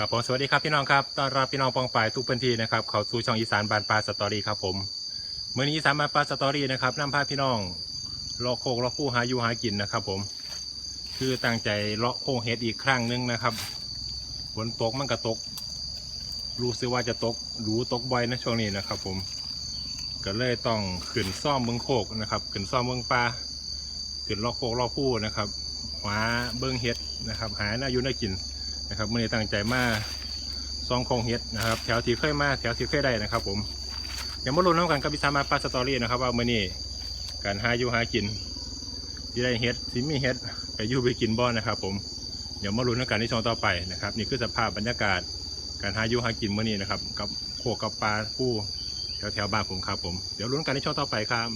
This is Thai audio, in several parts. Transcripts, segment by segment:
ครับผมสวัสดีครับพี่น้องครับต้อนรับพี่น้องปองปายทุกพื้นที่นะครับเข้าสู่ช่องอีสานบานปลาสตอรี่ครับผมเมื่อนี้อีสานบานปลาสตอรี่นะครับนำพาพี่น้องเลาะโคกเลาะคู่หาอยู่หากินนะครับ ผม คือตั้งใจเลาะโคกเฮ็ดอีกครั้งหนึงนะครับฝนตกมันก็ตก รู้สึกว่าจะตกรู้ตกบ่อยนะช่วงนี้นะครับ ผม ก็เลยต้องขึ้นซ่อมเมืองโคกนะครับขึ้นซ่อมเมืองปลาขึ้นเลาะโคกเลาะคู่นะครับหาเบิ้องเฮ็ดนะครับ หาหน้าอยู่หน้ากิน นะครับมื่อนี้ตั้งใจมาซองคงเฮ็ดนะครับ แถวที่เคยมาแถวที่เคยได้นะครับ ผมอย่ามาลุ้นน้ำกันกับพิซามาปาสตอรี่นะครับ ว่ามื่อนี้การหาอยู่หากินที่ได้เฮ็ดสิมีเฮ็ดไปอยู่ไปกินบ่อนนะครับ ผมเดี๋ยวมาลุ้นน้ำกันที่ช่องต่อไปนะครับ นี่คือสภาพบรรยากาศการหาอยู่หากินมื่อนี้นะครับ กับโคกับปลาผู้แถวแถวบ้านผมครับ ผมเดี๋ยวลุ้นกันที่ช่องต่อไปครับ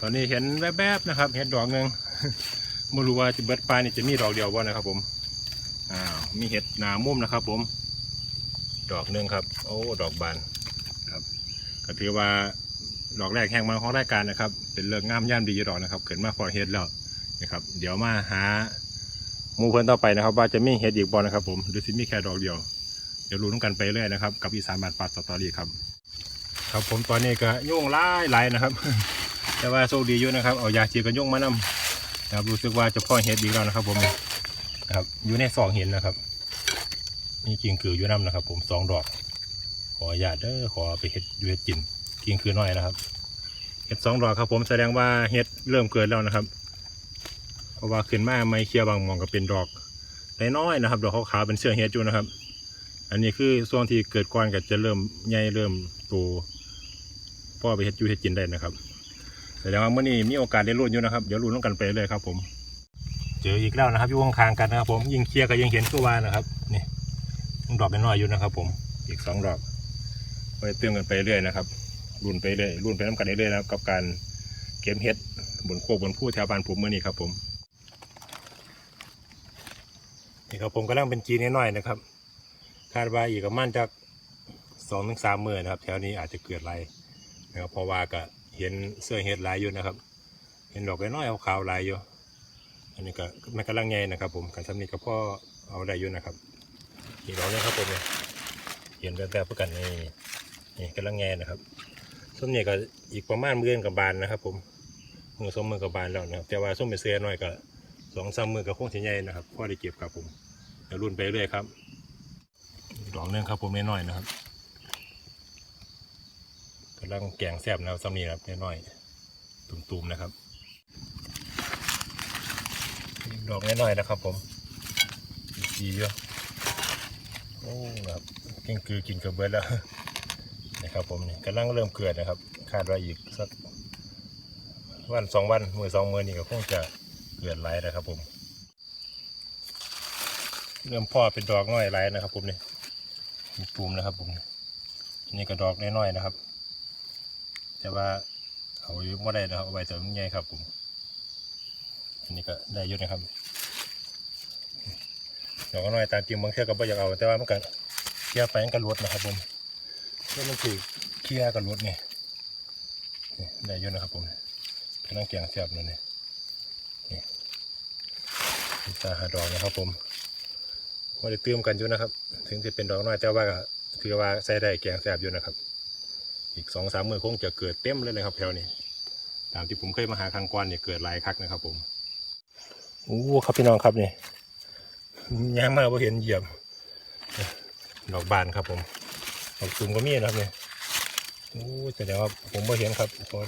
ตอนนี้เห็นแวบๆนะครับ เห็ดดอกหนึ่ง ไม่รู้ว่าจะเบิดปลานี่จะมีดอกเดียวบ่นะครับผมอ้าวมีเห็ดหนามุมนะครับ ผม ดอกหนึ่งครับ โอ้ดอกบานครับ ก็ถือว่าดอกแรกแห่งมาของรายการนะครับ เป็นเลิกงงามย่ามดีดอกนะครับเกิดมาพอเห็ดแล้วนะครับ เดี๋ยวมาหามูเพิ่นต่อไปนะครับ ว่าจะมีเห็ดอีกบ่นะครับ ผมหรือสิมีแค่ดอกเดียว เดี๋ยวรู้นำกันไปเรื่อยนะครับ กับอีสานบานปัดสตอรี่ครับ ครับผมตอนนี้ก็ยุ่งหลายหลายนะครับ แต่ว่าโชคดีอยู่นะครับเอายาจีกันยุ่งมานำ นะครับรู้สึกว่าจะพ่อเห็ดอีกแล้วนะครับ ผมนะครับอยู่ในสองเห็นนะครับนี่กิ่งคืออยู่น้ำนะครับ ผมสองดอก ขออนุญาตเด้อขอไปเห็ดอยู่เห็ดกินกิ่งคือน้อยนะครับเห็ดสองดอกครับ ผมแสดงว่าเห็ดเริ่มเกิดแล้วนะครับ เพราะว่าขึ้นมาไม่เคลียร์บางมองก็เป็นดอกน้อยนะครับดอกขาวๆเป็นเสื้อเห็ดอยู่นะครับ อันนี้คือช่วงที่เกิดก้อนก็จะเริ่มใหญ่เริ่มโตพ่อไปเห็ดอยู่เห็ดกินได้นะครับ แสดงว่าเมื่อนี้มีโอกาสได้ลุ้นอยู่นะครับ เดี๋ยวลุ้นต้องกันไปเลยครับ ผม เจออีกแล้วนะครับอยู่ข้างๆกันนะครับ ผมยิงเคลียร์ก็ยิ่งเห็นตัววานะครับ นี่ยังดอกน้อยอยู่นะครับ ผม อีกสองดอกไปเติมกันไปเรื่อยนะครับรุ่นไปเรื่อยรุ่นไปน้ำกันเรื่อยนะครับกับการเก็บเห็ดบนโคกบนผู้แถวบ้านผมเมื่อนี้ครับผมนี่ครับผมกำลังเป็นจีนน้อยๆนะครับ คาดว่าอีกประมาณจากสองถึงสามมื่นนะครับ แถวนี้อาจจะเกิดอะไรนะครับเพราะว่าก็ เห็นเสื้อเห็ดหลายอยู่นะครับ เห็นดอกน้อยขาวๆหลายอยู่ อันนี้ก็แม่กำลังใหญ่นะครับ ผมกันสำนี้ก็พ่อเอาได้อยู่นะครับอีกดอกนึงครับผมเห็นแต่แต่เพื่อกันนี่นี่กำลังใหญ่นะครับส้มเนี่ยก็อีกประมาณมือกับบานนะครับ ผมมือส้มมือกับบานแล้วนะครับแต่ว่าส้มเป็นเสื้อน้อยก็สองสามมือกับคงสิใหญ่นะครับพ่อได้เก็บครับผมเดี๋ยวรุ่นไปเรื่อยครับอีกดอกนึงครับผมน้อยๆนะครับ ลังแกงแซ่บนะครับสำนีนะครับน้อยๆตุ่มๆนะครับดอกน้อยๆนะครับ ผมดีเยอะโอ้ครับกินคือกินกระเบิดแล้วนะครับผมนี่กำลังเริ่มเกิดนะครับ คาดว่าอีกสักวันสองวันมือสองมือนี่ก็คงจะเกิดหลายนะครับ ผม เริ่มพ่อเป็นดอกน้อยหลายนะครับ ผมนี่ตุ่มนะครับ ผมนนี่ก็ดอกน้อยๆนะครับ แต่ว่าเอายู่ไม่ได้นะครับเอาไว้แต่มันใหญ่ครับผมอันนี้ก็ได้ยุ่นะครับเดี๋ยวก็น้อยตามจริงบางเทื่อก็ไม่อยากเอาแต่ว่ามันก็เคลียร์ไปมันก็ลดนะครับผมแล้วมันคือเคลียร์กับลดนี่ได้ยุ่นะครับผมกำลังแกงเสียบเลยนี่นี่ตาหาดอกนะครับผมไม่ได้เติมกันอยู่นะครับ ถึงจะเป็นดอกน้อยแต่ว่าก็ถือว่าใส่ได้แกงแซ่บอยู่นะครับ อีกสองสามมือคงจะเกิดเต็มเลยนะครับแถวนี้ตามที่ผมเคยมาหาครั้งก่อนเนี่ยเกิดหลายครั้งนะครับ ผมโอ้ครับพี่น้องครับนี่ย่างมาพอเห็นเหยียบดอกบานครับผมดอกซุ่มก็มีนะครับเนี่ยโอ้แสดงว่าผมพอเห็นครับโอ้ย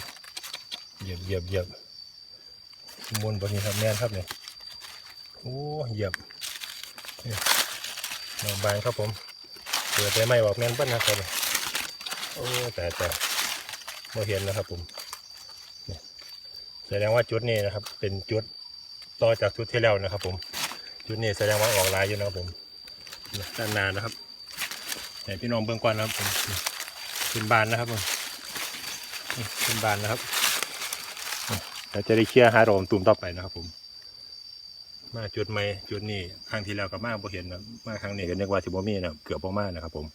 เหยียบเหยียบเหยียบบนบนนี้ครับแม่นครับเนี่ยโอ้เหยียบนี่ดอกบานครับผมเกิดแต่ไม่บอกแม่นเปิ้ลนะครับเนี่ย โอ้แต่แต่ไม่เห็นนะครับผมแสดงว่าจุดนี้นะครับ เป็นจุดต่อจากจุดที่แล้วนะครับ ผม จุดนี้แสดงว่าออกลายอยู่นะครับผมด้านหน้านะครับให้พี่น้องเบื้องก่อนนะครับผมเป็นบานนะครับผมเป็นบานนะครับเราจะได้เคลียร์หาโรมตุ่มต่อไปนะครับ ผม มาจุดใหม่จุดนี้ครั้งที่แล้วกับมาบ่เห็นนะมาครั้งนี้ก็นึกว่าสิบ่มีนะเกือบบ่มานะครับ ผม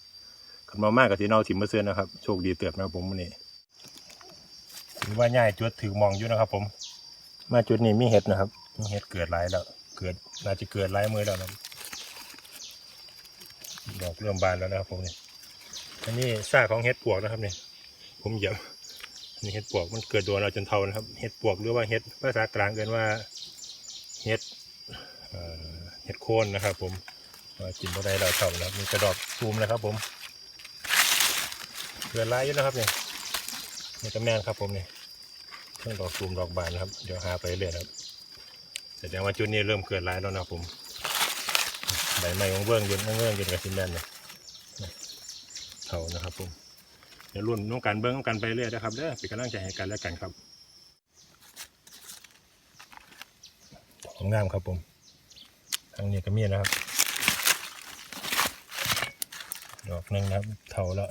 ขันมามากกับสีเนาถิ่มมาเสื้อนะครับ โชคดีเติบนะครับผมวันนี้ถือว่าง่ายจุดถือมองอยู่นะครับ ผม มาจุดนี้มีเห็ดนะครับมีเห็ดเกิดหลายแล้ว เกิดน่าจะเกิดหลายมือแล้วนะดอกเริ่มบานแล้วนะครับ ผมนี่อันนี้ซากของเห็ดปวกนะครับนี่ผมเหยียบนนี้เห็ดปวกมันเกิดโดนเราจนเทานะครับ เห็ดปวกหรือว่าเห็ดภาษากลางเกินว่าเห็ดเห็ดโคนนะครับ ผมกินบ่ได้เราเท่านะครับมีกระดอกตูมนะครับ ผม เกิดลายอยู่นะครับเนี่นี่ก็แม่นครับผมเนี่เครื่องดอกตูมดอกบานนะครับ เดี๋ยวหาไปเรื่อยครับแสดงว่าจุดนี้เริ่มเกิดร้ายแล้วนะครับผมใบไม้ของเบื้องยืนเบื้องยืนกับซิมแมนเนี่ยเขานะครับผมเดี๋ยวรุ่นน้องการเบื้องน้องการไปเรื่อยนะครับเด้อเป็นกำลังใจให้กันและกันครับของงามครับผมทางนี้ก็มีนะครับ ดอกหนึ่งนะครับเท่าแล้ว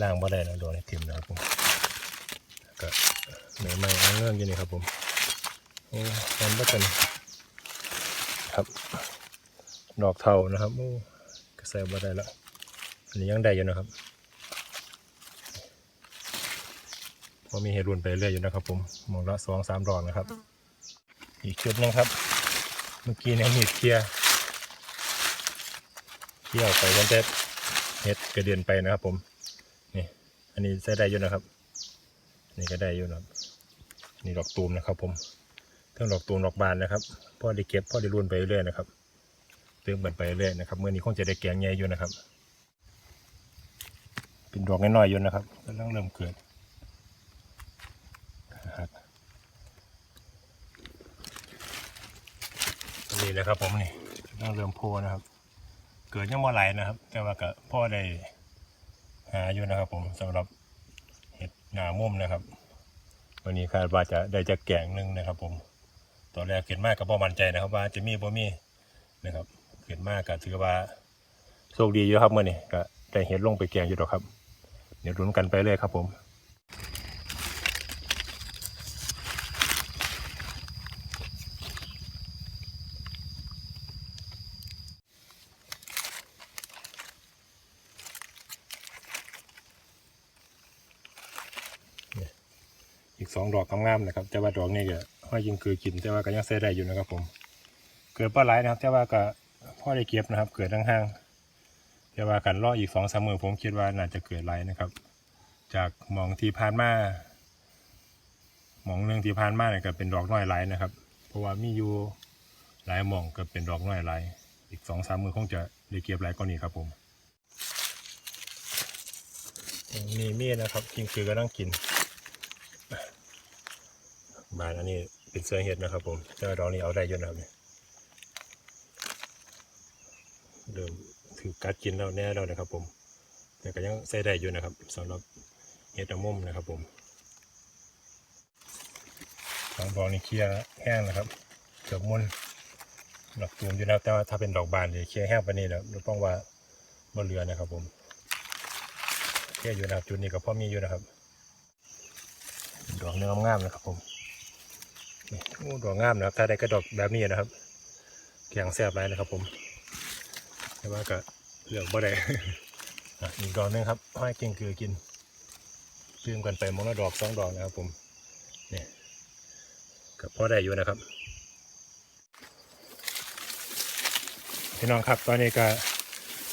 ล่างบ่ได้นะโดนไอติมนะครับผมก็ใบไม้เงื่อนอยู่นี่ครับผมโอ้ทำไม่เป็นครับ ดอกเทานะครับโอ้กระใส่บ่ได้แล้วอันนี้ยังได้อยู่นะครับพอมีเห็ดรุนไปเรื่อยอยู่นะครับผมมองละสองสามดอกนะครับ อีกชุดหนึงครับ เมื่อกี้เนี่ยมีดเคลียร์เคลียร์ออกไปจนแต่เห็ดกระเด็นไปนะครับผม อันนี้ใส่ได้อยู่นะครับ นี่ก็ได้อยู่นะครับ นี่ดอกตูมนะครับ ผมทั้งดอกตูมดอกบานนะครับพ่อได้เก็บพ่อได้รุ่นไปเรื่อยนะครับเติมกันไปเรื่อยนะครับเมื่อนี้คงจะได้แกงใหญ่อยู่นะครับ เป็นดอกน้อยๆอยู่นะครับกำลังเริ่มเกิดนะครับอันนี้นะครับผมนี่กำลังเริ่มโพนะครับ เกิดยังบ่ไหลนะครับ แต่ว่าก็พ่อได้ หาอยู่นะครับ ผมสำหรับเห็ดหนามุ่มนะครับ วันนี้คาดว่าจะได้จะแกงหนึ่งนะครับ ผมตอนแรกเกิดมากกับพ่อมั่นใจนะครับ ว่าจะมีบ่มีนะครับเกิดมากกับถือว่าโชคดีอยู่ครับเมื่อนี้ก็ได้เห็ดลงไปแกงอยู่หรอกครับ เดี๋ยวรุนกันไปเลยครับผม กสองดอกงามๆนะครับ แต่ว่าดอกนี้ก็ห้อยยิงคือกินแต่ว่าก็ยังใส่ได้อยู่นะครับ ผมเกิดปลาไหลนะครับ แต่ว่าก็พ่อได้เก็บนะครับ เกิดห่างแต่ว่ากันรออีกสองสามมือผมคิดว่าน่าจะเกิดไหลนะครับ จากหมองที่ผ่านมาหมองหนึ่งที่ผ่านมาเนี่ยก็เป็นดอกน้อยไหลนะครับ เพราะว่ามีอยู่หลายหมองก็เป็นดอกน้อยไหลอีกสองสามมือคงจะได้เก็บหลกว่านี้ครับผมมีมีดนะครับกินคือก็ต้องกิน บานอันนี้เป็นเสื้อเห็ดนะครับ ผมเสื้อดอกนี้เอาได้เยอะนะครับเนี่ยเริ่มถือกัดกินแล้วแน่แล้วนะครับ ผม แต่ก็ยังใส่ได้อยู่นะครับสำหรับเห็ดอะมุมนะครับ ผมทางดอกนี่เคลียแห้งนะครับเกือบมุนดอกตูมอยู่นะครับแต่ว่าถ้าเป็นดอกบานเนี่ยเคลียแห้งไปนี่แล้วเราต้องว่าบ่เหลือนะครับ ผมเคลียอยู่นะครับจุดนี้ก็พอมีอยู่นะครับดอกเนื้องามๆนะครับผม ดอกงามนะครับถ้าได้กระดอกแบบนี้นะครับแกงแซ่บไรนะครับ ผมแต่ว่าก็เหลือกบ่ได้อีกดอกหนึงครับห้อยเก่งเกลือกินลืมกันไปมองละดอกสองดอกนะครับ ผมนี่กับพอได้อยู่นะครับพี่น้องครับตอนนี้ก็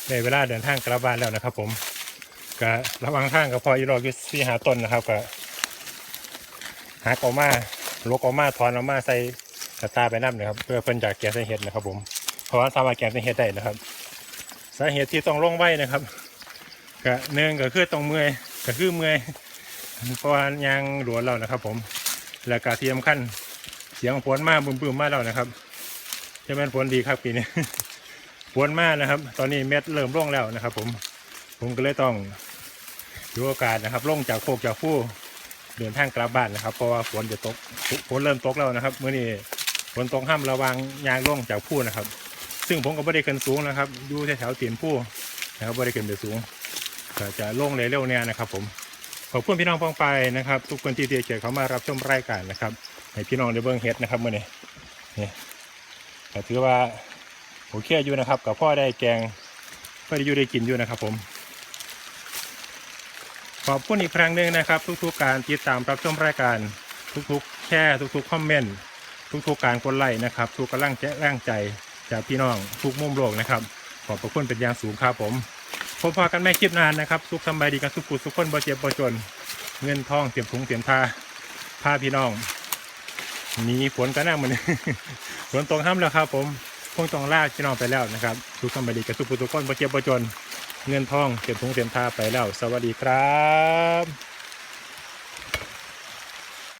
ได้เวลาเดินทางกลับบ้านแล้วนะครับ ผมก็ระวังทางกับพออีรอกอยู่สี่หาต้นนะครับก็หากออกมา ลกออกมาถอนออกมาใส่กระตาไปน้ำนะครับ เพื่อเพิ่นจากแกงใส่เห็ดนะครับ ผม เพราะว่าสามารถแกงใส่เห็ดได้นะครับสาเหตุที่ต้องลงไว้นะครับก็หนึ่งก็คือต้องเมื่อยก็คือเมื่อยเพราะว่ายางหลวนเรานะครับ ผมแล้วก็ที่สำคัญเสียงฝนมาบึ้มๆมาแล้วนะครับจะเป็นฝนดีครับปีนี้ฝนมานะครับ ตอนนี้เม็ดเริ่มร่วงแล้วนะครับ ผมผมก็เลยต้องดูโอกาสนะครับลงจากโคกจากผู้ เดินทางกลับบ้านนะครับ เพราะว่าฝนจะตกฝนเริ่มตกแล้วนะครับเมื่อนี้ฝนตกห้ามระวังยางล่วงจากผู้นะครับ ซึ่งผมก็ไม่ได้ขึ้นสูงนะครับอยู่แถวๆตีนผู้นะครับไม่ได้ขึ้นไปสูงก็จะล่งเร็วๆเนี่ยนะครับ ผมขอบคุณพี่น้องพองไปนะครับ ทุกคนที่เดียเจอเขามารับชมรายการนะครับให้พี่น้องได้เบิ่งเฮ็ดนะครับเมื่อนี้นี่ก็ถือว่าโอเคอยู่นะครับกับพ่อได้แกงพ่อได้อยู่ได้กินอยู่นะครับผม ขอบคุณอีกครั้งหนึ่งนะครับ ทุกๆการติดตามรับชมรายการทุกๆแค่ทุกๆคอมเมนต์ทุกๆการกดไลค์นะครับ ทุกกำลังแจ้แรงใจจากพี่น้องทุกมุมโลกนะครับ ขอบพระคุณเป็นอย่างสูงครับผมพบพอกันไม่คลิปนานนะครับสุขสบายดีกันสุขุสุขคนบ่เจ็บบ่จน เงินทองเตรียมถุงเตรียมผ้าผ้าพี่น้องหนีฝนกันหน้ามันฝนตกห้ามแล้วครับ ผมคงต้องลาพี่น้องไปแล้วนะครับสุขสบายดีกันสุขุสุขคนบ่เจ็บบ่จน เงินทองเตรียมทุงเตรียมท่าไปแล้ว สวัสดีครับ